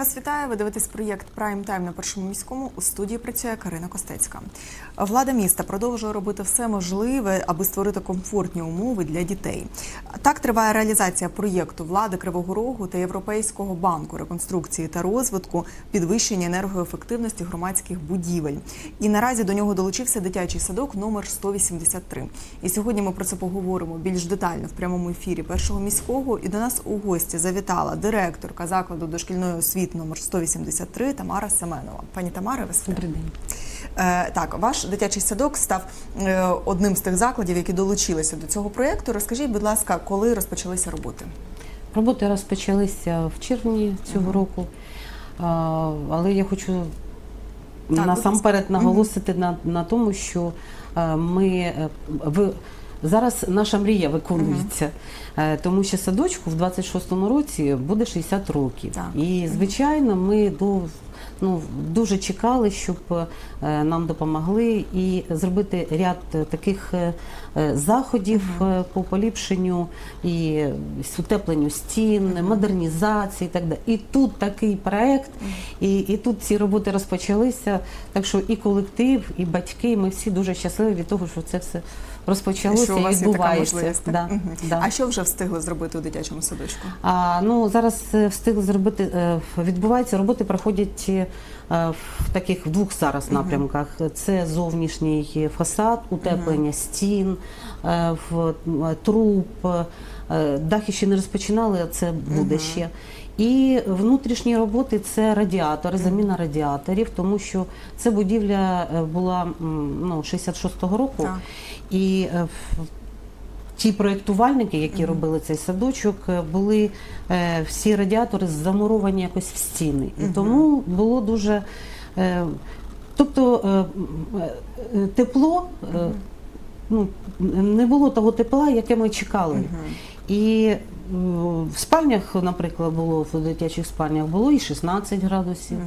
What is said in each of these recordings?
Вас вітаю. Ви дивитесь проєкт Прайм Тайм на першому міському. У студії працює Карина Костецька. Влада міста продовжує робити все можливе, аби створити комфортні умови для дітей. Так триває реалізація проєкту влади Кривого Рогу та Європейського банку реконструкції та розвитку підвищення енергоефективності громадських будівель. І наразі до нього долучився дитячий садок номер 183. І сьогодні ми про це поговоримо більш детально в прямому ефірі першого міського. І до нас у гості завітала директорка закладу дошкільної освіти номер 183 Тамара Семенова. Пані Тамара, вітаю. Добрий день. Е, так, ваш дитячий садок став е, одним з тих закладів, які долучилися до цього проєкту. Розкажіть, будь ласка, коли розпочалися роботи? Роботи розпочалися в червні цього року, але я хочу будь насамперед наголосити на, на тому, що е, ми ви, зараз наша мрія виконується, угу. тому що садочку в 26-му році буде 60 років. Так. І звичайно, ми до Ну, дуже чекали, щоб е, нам допомогли і зробити ряд таких е, е, заходів по поліпшенню і утепленню стін, модернізації і так далі. І тут такий проект, і, і тут ці роботи розпочалися. Так що і колектив, і батьки, ми всі дуже щасливі від того, що це все розпочалося що у і вас така відбувається. Да, Мгм. да. А що вже встигли зробити у дитячому садочку? А, ну, зараз встигли зробити, відбуваються роботи, проходять е, в таких двох зараз напрямках. Це зовнішній фасад, утеплення стін, е, м, труб, е, дахи ще не розпочинали, а це буде ще. І внутрішні роботи це радіатори, заміна радіаторів, тому що це будівля е, була ну, 66-го року. Так. І е, ті проєктувальники, які робили цей садочок, е, були е, всі радіатори замуровані якось в стіни. І тому було дуже. е, Тобто тепло, ну, не було того тепла, яке ми чекали. І в спальнях, наприклад, було в дитячих спальнях було і 16 градусів.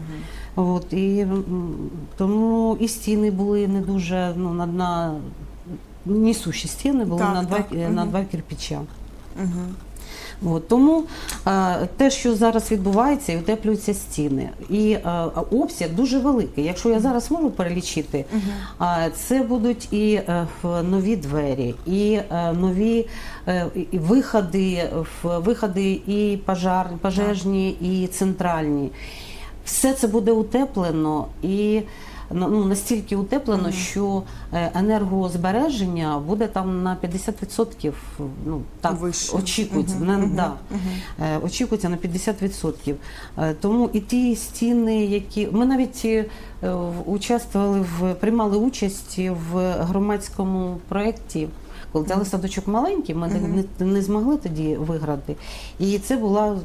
От, і, тому і стіни були не дуже ну, на, на несущі стіни були Так, на, два, так, е, на два кирпича. Угу. От, тому е, те, що зараз відбувається, і утеплюються стіни. І е, обсяг дуже великий. Якщо я зараз можу перелічити, е, це будуть і е, в- нові двері, і е, нові е, і виходи, в- виходи і пожар, пожежні, і центральні. Все це буде утеплено і ну, настільки утеплено, що е, енергозбереження буде там на 50%. Ну, так, Вище. очікується. Мгм, на, мгм, да, е, очікується на 50%. Е, Тому і ті стіни, які ми навіть в- участвували в приймали участь в громадському проєкті. Коли взяли садочок маленький, ми не, не, не змогли тоді виграти. І це була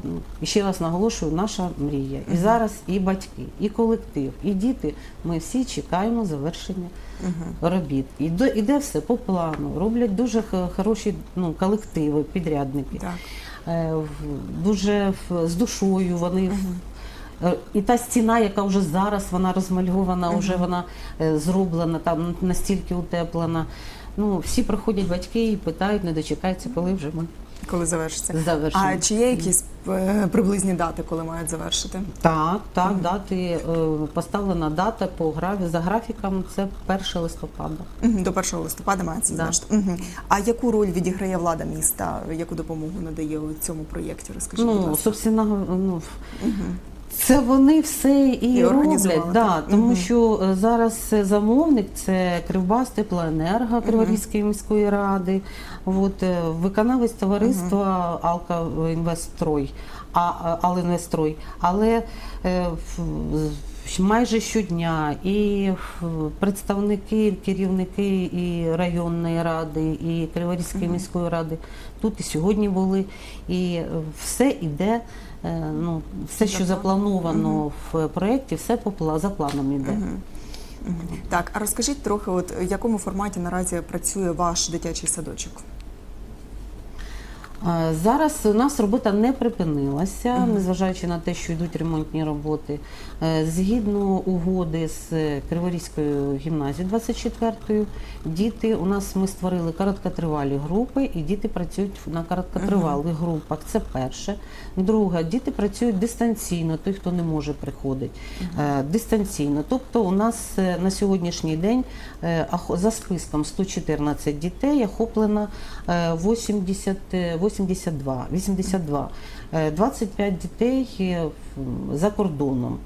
ще раз наголошую, наша мрія. І зараз і батьки, і колектив, і діти. Ми всі чекаємо завершення робіт. Іде, іде все по плану. Роблять дуже хороші ну, колективи, підрядники. Так. Е, дуже з душою вони. е, І та стіна, яка вже зараз вона розмальована, вже вона е, зроблена, там настільки утеплена. Ну, всі приходять батьки і питають, не дочекаються, коли вже ми Коли завершиться. завершимо. А чи є якісь е, приблизні дати, коли мають завершити? Так, так, дати е, поставлена дата по графі за графіком. Це 1 листопада. До 1 листопада мається Да. завершити. Мгм. А яку роль відіграє влада міста? Яку допомогу надає у цьому проєкті? Розкажіть, будь Ну, собственно, ну це вони все і, І роблять. Да, тому Мгм. що е, зараз е, замовник це Кривбас Теплоенерго Криворізької міської ради. От, е, виконавець товариства Алка Інвестрой, а, Алінвестрой. Але е, в- майже щодня і представники, керівники і районної ради, і Криворізької міської ради тут і сьогодні були. І все іде. Е, Ну, все, що заплановано в проєкті, все по за планом іде. Так, а розкажіть трохи, от в якому форматі наразі працює ваш дитячий садочок? Е, Зараз у нас робота не припинилася, незважаючи на те, що йдуть ремонтні роботи. Е, Згідно угоди з Криворізькою гімназією 24-ю, діти у нас ми створили короткотривалі групи, і діти працюють на короткотривалих групах. Це перше. Друге, діти працюють дистанційно, той, хто не може приходить е, дистанційно. Тобто, у нас на сьогоднішній день за списком 114 дітей охоплено е, 80, е, 82, 82. Е, 25 дітей е, за кордоном.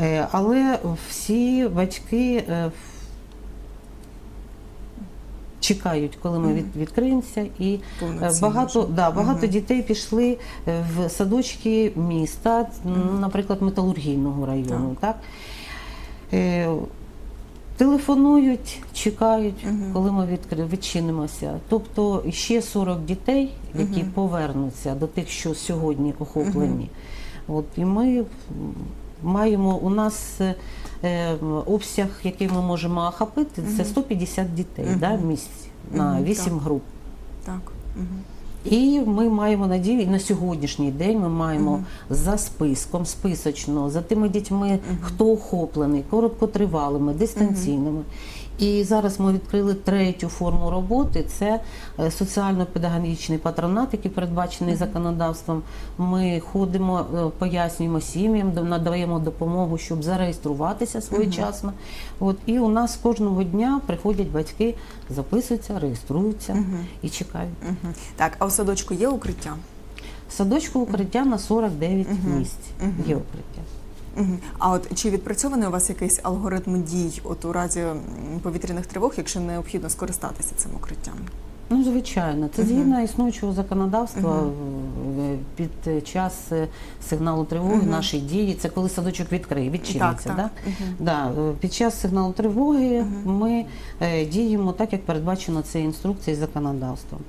Е, Але всі батьки е, чекають, коли ми від, відкриємося, і багато, да, багато дітей пішли в садочки міста, наприклад, металургійного району. Так. Е, Телефонують, чекають, Мгм. коли ми відкри... відчинимося. Тобто ще 40 дітей, які Мгм. повернуться до тих, що сьогодні охоплені. От, і ми маємо у нас е, е, обсяг, який ми можемо охопити, це Мгм. 150 дітей Мгм. да, в місяць на Мгм, 8 так. груп. Так. Мгм. І ми маємо надію, і на сьогоднішній день ми маємо угу. за списком, списочно, за тими дітьми, хто охоплений, короткотривалими, дистанційними. І зараз ми відкрили третю форму роботи це е, соціально-педагогічний патронат, який передбачений законодавством. Ми ходимо, е, пояснюємо сім'ям, надаємо допомогу, щоб зареєструватися своєчасно. От, і у нас кожного дня приходять батьки, записуються, реєструються і чекають. Так, а у садочку є укриття? В Садочку укриття на 49 Мгм. місць є укриття. А от чи відпрацьований у вас якийсь алгоритм дій от у разі повітряних тривог, якщо необхідно скористатися цим укриттям? Ну, звичайно, це згідно існуючого законодавства Мгм. е, під час е, сигналу тривоги Мгм. наші дії. Це коли садочок відкриє, відчиниться. Да? Мгм. Да, е, під час сигналу тривоги Мгм. ми е, діємо так, як передбачено це інструкцією законодавством.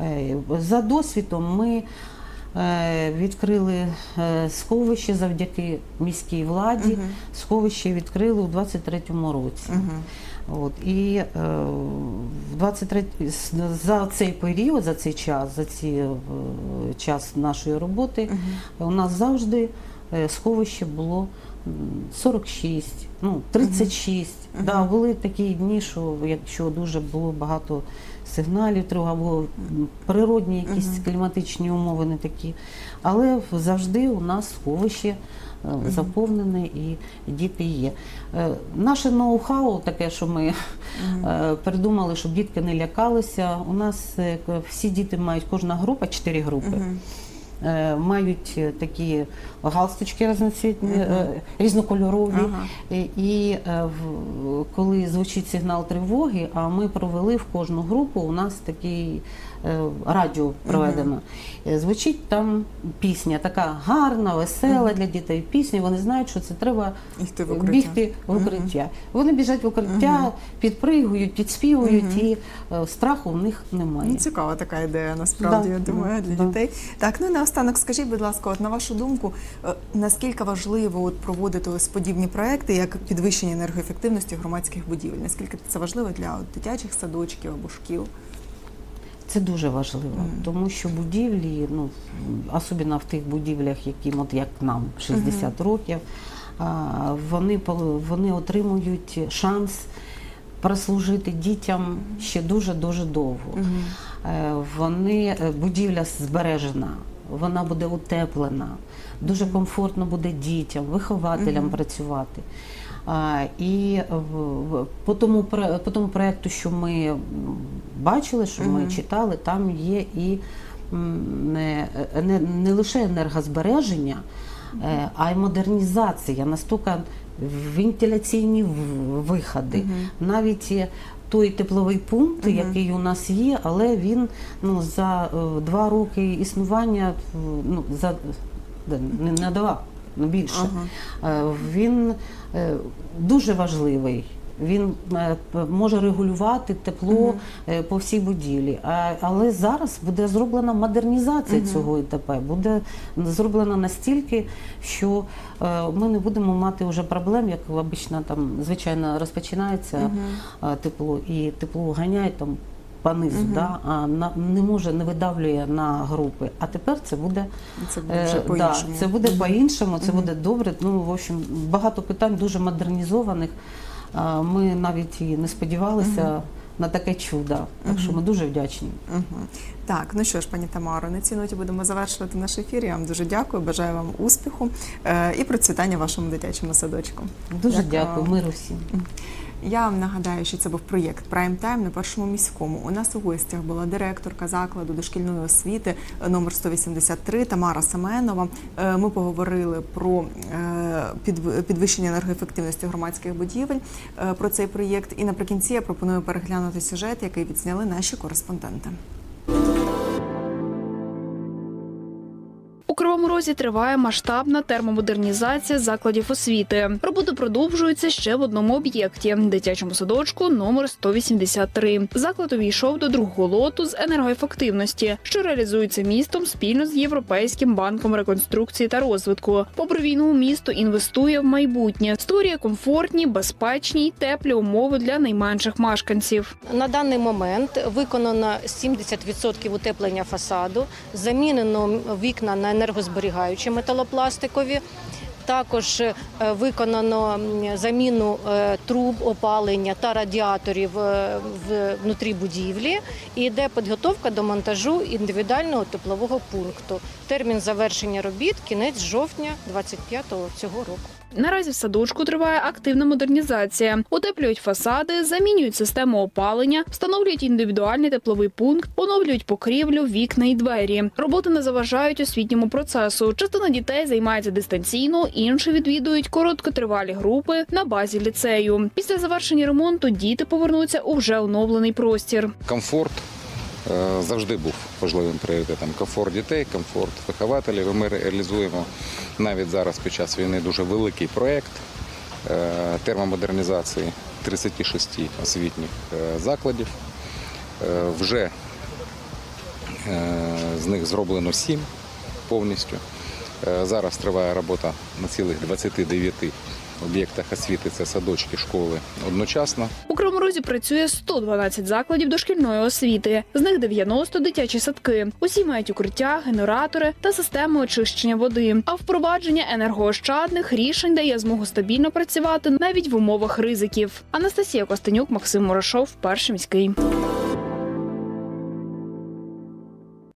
Е, За досвідом ми відкрили е, сховище завдяки міській владі. Угу. Сховище відкрили у 23-му році. Угу. От, і е, в 23, с- за цей період, за цей час, за цей е, час нашої роботи, угу. у нас завжди е, сховище було 46, ну, 36. Мгм. Да, були такі дні, що якщо дуже було багато сигналів, або природні якісь Мгм. кліматичні умови не такі. Але завжди у нас сховище е, заповнене і діти є. Е, Наше ноу-хау, таке, що ми е, придумали, щоб дітки не лякалися. У нас всі діти мають кожна група, чотири групи. Мгм. Е, Мають е, такі галстучки різноцвітні, е, різнокольорові. Ага. І, і е, коли звучить сигнал тривоги, а ми провели в кожну групу, у нас такий е, радіо проведено. Е, Звучить там пісня, така гарна, весела для дітей пісня. Вони знають, що це треба Йти в укриття. бігти в укриття. Вони біжать в укриття, підпригують, підспівують, і е, страху в них немає. Ну, цікава така ідея, насправді, Да, я думаю, для да. дітей. Так, ну і наостанок, скажіть, будь ласка, от на вашу думку, е, наскільки важливо от проводити ось подібні проекти, як підвищення енергоефективності громадських будівель? Наскільки це важливо для от дитячих садочків або шкіл? Це дуже важливо, тому що будівлі, ну особливо в тих будівлях, яким от як нам 60 років, а, вони вони отримують шанс прослужити дітям ще дуже дуже довго. Е, Вони е, будівля збережена, вона буде утеплена, дуже комфортно буде дітям, вихователям Мгм. працювати. А, І по тому, по тому проєкту, що ми бачили, що ми читали, там є і не, не, не лише енергозбереження, е, а й модернізація, настільки вентиляційні виходи. Навіть той тепловий пункт, Мгм. який у нас є, але він ну, за е, два роки існування, е, ну, за не, не два, більше, Ага. він дуже важливий. Він е, може регулювати тепло е, по всій будівлі. Але зараз буде зроблена модернізація цього ІТП. Буде зроблена настільки, що е, ми не будемо мати вже проблем, як обично там звичайно розпочинається тепло, і тепло ганяють там по низу, да, а на, не може, не видавлює на групи. А тепер це буде Це буде вже Е, по-іншому. Да, це буде Мгм. по-іншому, це Мгм. буде добре. Ну, в общем, багато питань дуже модернізованих. Ми навіть і не сподівалися на таке чудо. Так що ми дуже вдячні. Угу. Так, ну що ж, пані Тамаро, на цій ноті будемо завершувати наш ефір. Я вам дуже дякую, бажаю вам успіху е, і процвітання вашому дитячому садочку. Дуже Дякую. дякую, миру всім. Я вам нагадаю, що це був проєкт Прайм Тайм на першому міському. У нас у гостях була директорка закладу дошкільної освіти е, номер 183 Тамара Семенова. Е, Ми поговорили про е, підвищення енергоефективності громадських будівель про цей проєкт. І наприкінці я пропоную переглянути сюжет, який відзняли наші кореспонденти. У Кривому Розі триває масштабна термомодернізація закладів освіти. Роботи продовжуються ще в одному об'єкті дитячому садочку номер 183. Заклад увійшов до другого лоту з енергоефективності, що реалізується містом спільно з Європейським банком реконструкції та розвитку. Попри війну, місто інвестує в майбутнє, створює комфортні, безпечні й теплі умови для найменших мешканців. На даний момент виконано 70% утеплення фасаду, замінено вікна на енергозберігаючі металопластикові. Також е, виконано заміну е, труб опалення та радіаторів е, внутрі будівлі. І йде підготовка до монтажу індивідуального теплового пункту. Термін завершення робіт кінець жовтня 25-го цього року. Наразі в садочку триває активна модернізація. Утеплюють фасади, замінюють систему опалення, встановлюють індивідуальний тепловий пункт, оновлюють покрівлю, вікна і двері. Роботи не заважають освітньому процесу. Частина дітей займається дистанційно, інші відвідують короткотривалі групи на базі ліцею. Після завершення ремонту діти повернуться у вже оновлений простір. Комфорт завжди був важливим пріоритетом. Комфорт дітей, комфорт вихователів. І Ми реалізуємо навіть зараз під час війни дуже великий проєкт е, термомодернізації 36 освітніх е, закладів. Е, Вже е, з них зроблено 7 повністю. Е, Зараз триває робота на цілих 29 об'єктах освіти. Це садочки, школи одночасно. У Кривому Розі працює 112 закладів дошкільної освіти. З них 90 – дитячі садки. Усі мають укриття, генератори та системи очищення води. А впровадження енергоощадних рішень дає змогу стабільно працювати навіть в умовах ризиків. Анастасія Костенюк, Максим Морошов, перший міський.